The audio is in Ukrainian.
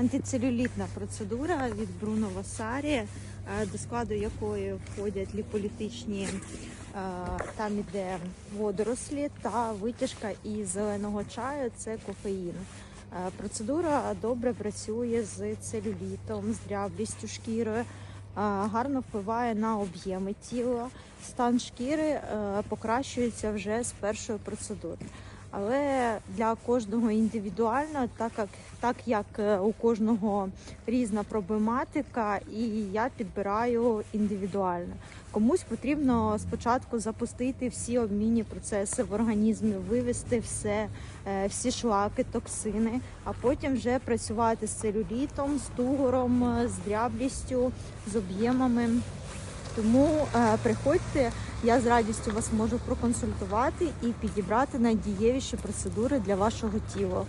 антицелюлітна процедура від Бруно Васарі, е, до складу якої входять ліполітичні, е, там іде водорослі та витяжка із зеленого чаю це кофеїн. Е, Процедура добре працює з целюлітом, з дряблістю шкіри, гарно впливає на об'єми тіла. Стан шкіри покращується вже з першої процедури. Але для кожного індивідуально, так як так як е, у кожного різна проблематика, і я підбираю індивідуально. Комусь потрібно спочатку запустити всі обмінні процеси в організмі, вивести все, е, всі шлаки, токсини, а потім вже працювати з целюлітом, з тугором, е, з дряблістю, з об'ємами. Тому е, приходьте, я з радістю вас можу проконсультувати і підібрати найдієвіші процедури для вашого тіла.